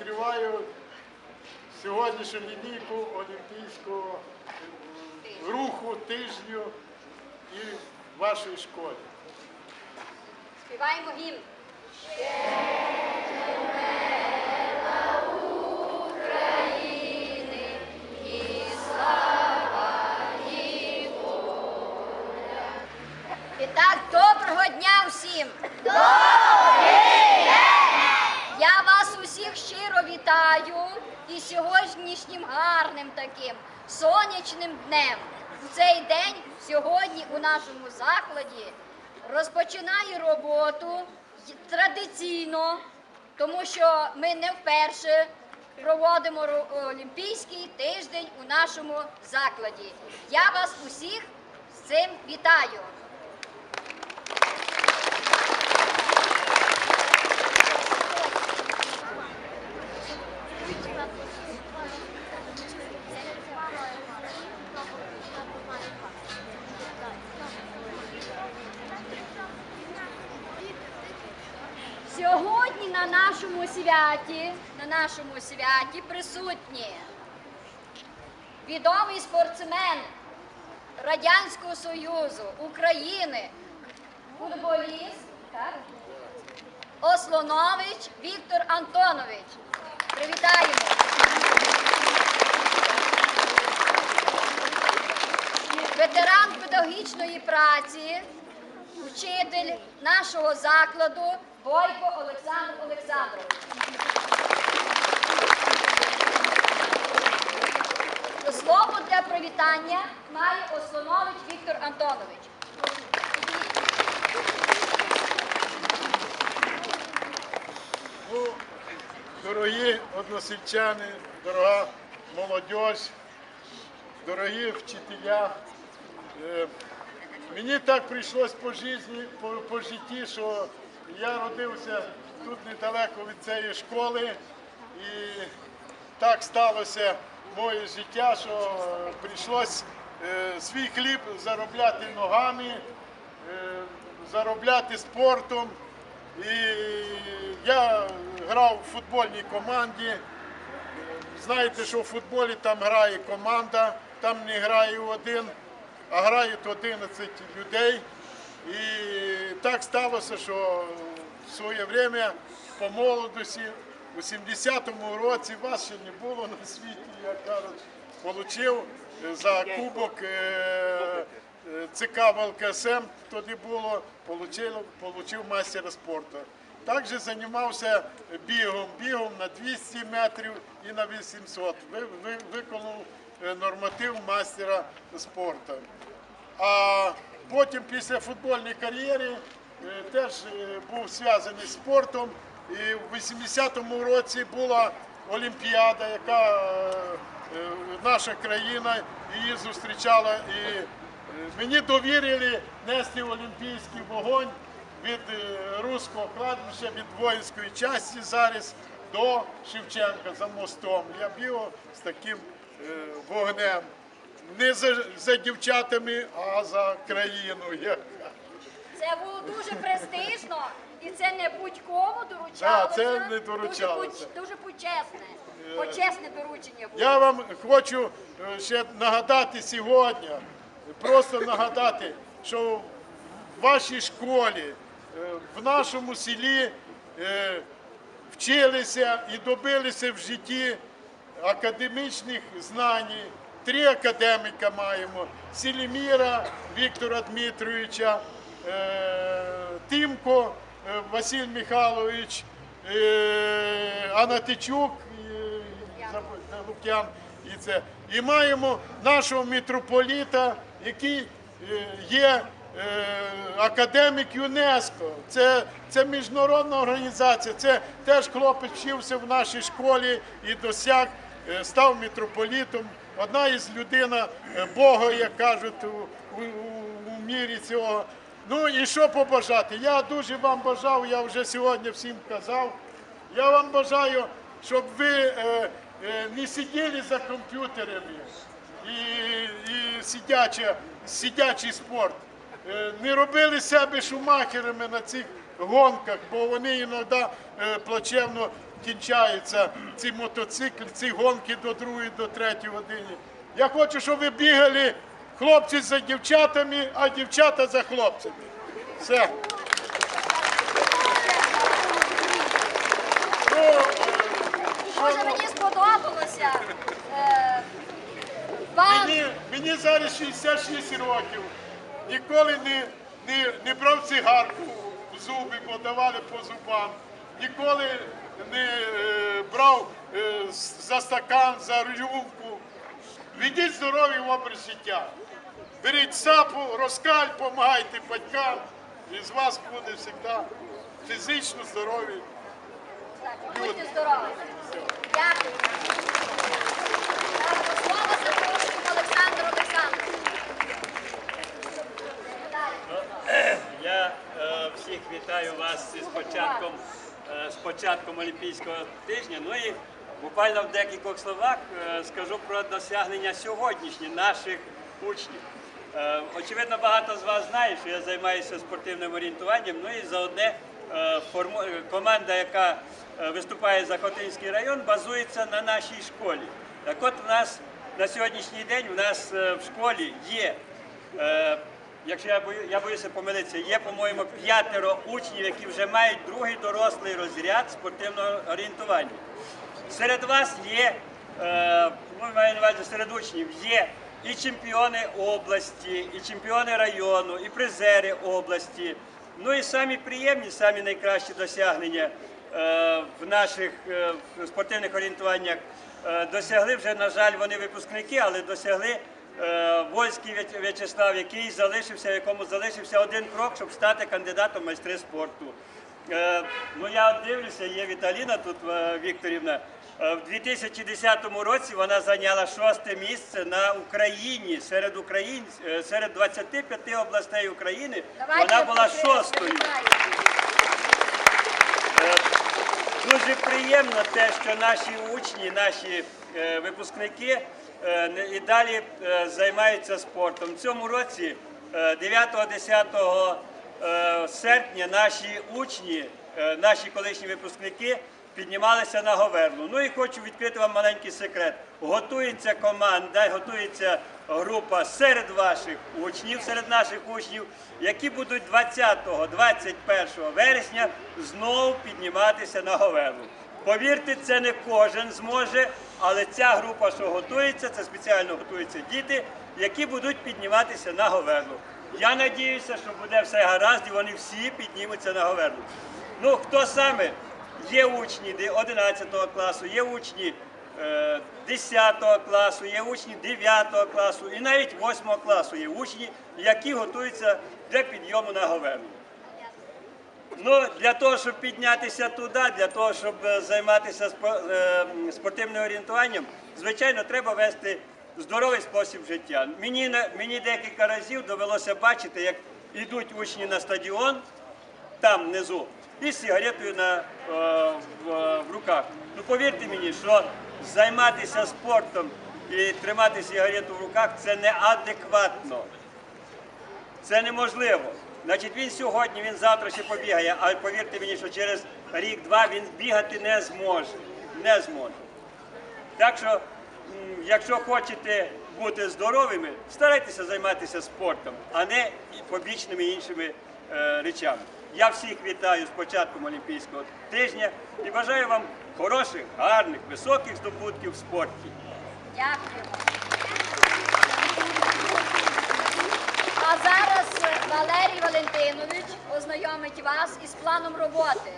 відкриваю сьогоднішню лінійку Олімпійського руху тижню і вашої школі. Співаємо гімн! Сонячним днем. У цей день сьогодні у нашому закладі розпочинає роботу традиційно, тому що ми не вперше проводимо Олімпійський тиждень у нашому закладі. Я вас усіх з цим вітаю. Сьогодні на нашому святі, на нашому святі присутні відомий спортсмен Радянського Союзу, України, футболіст так? Ослонович Віктор Антонович. Привітаємо! Ветеран педагогічної праці, учитель нашого закладу Бойко Олександр Олександрович. Слово для привітання має Ослонович Віктор Антонович. Ну, дорогі односельчани, дорога молодь, дорогі вчителя. е, Мені так прийшлось по житті, по, по житті, що я родився тут недалеко від цієї школи, і так сталося моє життя, що е, прийшлось е, свій хліб заробляти ногами, е, заробляти спортом. І я грав в футбольній команді. Знаєте, що в футболі там грає команда, там не грає один, а грають 11 людей. І так сталося, що в своє время по молодості у 70-му році вас ще не було на світі, як кажуть, отримав за кубок е, е, ЦК ВЛКСМ тоді було, получив мастера спорту. Також займався бігом, бігом на 200 метрів і на 800. Ви, ви, виконав е, норматив мастера спорту. А потім після футбольної кар'єри е, теж е, був зв'язаний з спортом. І в 80-му році була Олімпіада, яка е, наша країна її зустрічала. І мені довірили нести олімпійський вогонь від руського кладбища, від воїнської частини зараз до Шевченка за мостом. Я бігав з таким вогнем. Не за, за дівчатами, а за країну. Це було дуже престижно і це не будь-кому доручалося. Да, це не доручалося. Дуже, дуже почесне. Почесне доручення було. Я вам хочу е, ще нагадати сьогодні, просто нагадати, що в вашій школі, е, в нашому селі е, вчилися і добилися в житті академічних знань. Три академіка маємо: Селіміра Віктора Дмитровича, е, Тимко е, Василь Михайлович, е, Анатичук Лук'ян. І, це. і маємо нашого митрополіта, який є академік ЮНЕСКО. Це, це міжнародна організація. Це теж хлопець вчився в нашій школі і досяг, став митрополітом. Одна із людина е, Бога, як кажуть, у, у, у- мірі цього. Ну і що побажати? Я дуже вам бажав, я вже сьогодні всім казав. Я вам бажаю, щоб ви е, е, не сиділи за комп'ютерами і, і сидяча, сидячий спорт. Е, не робили себе шумахерами на цих гонках, бо вони іноді е, плачевно кінчаються ці мотоцикли, ці гонки до другої, до третьої години. Я хочу, щоб ви бігали хлопці за дівчатами, а дівчата за хлопцями. Все. Ну, е, ну, мені сподобалося. Е, Мені, мені зараз 66 років. Ніколи не, не, не брав цигарку в зуби, бо давали по зубам. Ніколи не е, брав е, за стакан, за рюмку. Ведіть здоровий образ життя. Беріть сапу, розкаль, допомагайте батькам, і з вас буде завжди фізично здорові. Будьте здорові. Дякую. Так, до слова запрошую Олександру Олександровичу. Я е, всіх вітаю вас з початком, е, з початком Олімпійського тижня. Ну і буквально в декількох словах е, скажу про досягнення сьогоднішні наших учнів. Е, очевидно, багато з вас знає, що я займаюся спортивним орієнтуванням. Ну і за одне команда, яка виступає за Хотинський район, базується на нашій школі. Так от у нас на сьогоднішній день у нас в школі є Якщо я бою, я боюся помилитися, є, по-моєму, п'ятеро учнів, які вже мають другий дорослий розряд спортивного орієнтування. Серед вас є, е, ну, маю на увазі, серед учнів є і чемпіони області, і чемпіони району, і призери області. Ну і самі приємні, самі найкращі досягнення е, в наших е, спортивних орієнтуваннях е, досягли вже, на жаль, вони випускники, але досягли Вольський В'ячеслав, який залишився, якому залишився один крок, щоб стати кандидатом в майстри спорту. Е, Ну я дивлюся, є Віталіна тут е, Вікторівна. Е, В 2010 році вона зайняла шосте місце на Україні серед українців серед 25 областей України. Давайте Вона була шостою. Дуже приємно те, що наші учні, наші е, випускники е, і далі е, займаються спортом. В цьому році, е, 9-10 е, серпня, наші учні, е, наші колишні випускники піднімалися на Говерлу. Ну і хочу відкрити вам маленький секрет. Готується команда, готується група серед ваших учнів, серед наших учнів, які будуть 20-21 вересня знову підніматися на Говерлу. Повірте, це не кожен зможе, але ця група, що готується, це спеціально готуються діти, які будуть підніматися на Говерлу. Я надіюся, що буде все гаразд і вони всі піднімуться на Говерлу. Ну, хто саме? Є учні 11 класу, є учні е, 10 класу, є учні 9 класу і навіть 8 класу є учні, які готуються для підйому на Говерлу. Ну, для того, щоб піднятися туди, для того, щоб е, займатися е, спортивним орієнтуванням, звичайно, треба вести здоровий спосіб життя. Мені, мені декілька разів довелося бачити, як йдуть учні на стадіон, там внизу, і з сигаретою на, е, в, в руках. Ну повірте мені, що займатися спортом і тримати сигарету в руках це неадекватно. Це неможливо. Значить, він сьогодні, він завтра ще побігає, а повірте мені, що через рік-два він бігати не зможе. Не зможе. Так що, якщо хочете бути здоровими, старайтеся займатися спортом, а не побічними іншими е, речами. Я всіх вітаю з початком Олімпійського тижня і бажаю вам хороших, гарних, високих здобутків в спорті. Дякуємо. Валерій Валентинович ознайомить вас із планом роботи.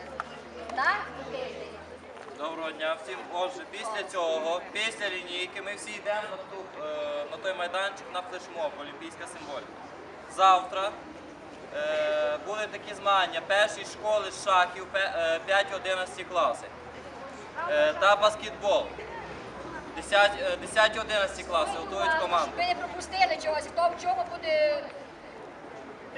Доброго дня всім. Отже, після цього, після лінійки, ми всі йдемо на, ту, е, на той майданчик на флешмоб, олімпійська символіка. Завтра е, будуть такі змагання першої школи з шахів е, 5-11 класи е, та баскетбол. 10-11 класи готують команду. Ви не пропустили чогось, хто в чому буде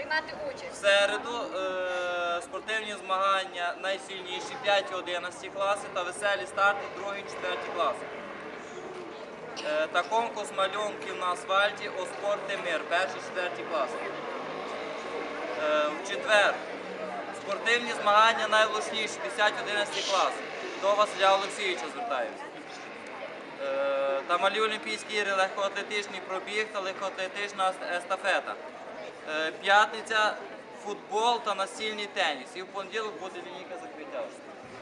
приймати В середу е, спортивні змагання найсильніші 5-11 класи та веселі старти 2-4 класи. Е, та конкурс малюнків на асфальті «О спорти мир, 1-4 класи. Е, в четвер спортивні змагання найвлучніші 10-11 класи. до Василя Олексійовича звертаюся. Е, Та малі олімпійські ігри, легкоатлетичний пробіг та легкоатлетична естафета. Е, П'ятниця футбол та настільний теніс. І в понеділок буде лінійка закриття.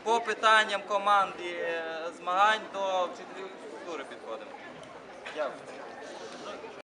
По питанням команди е, змагань до вчителів фізкультури підходимо. Дякую.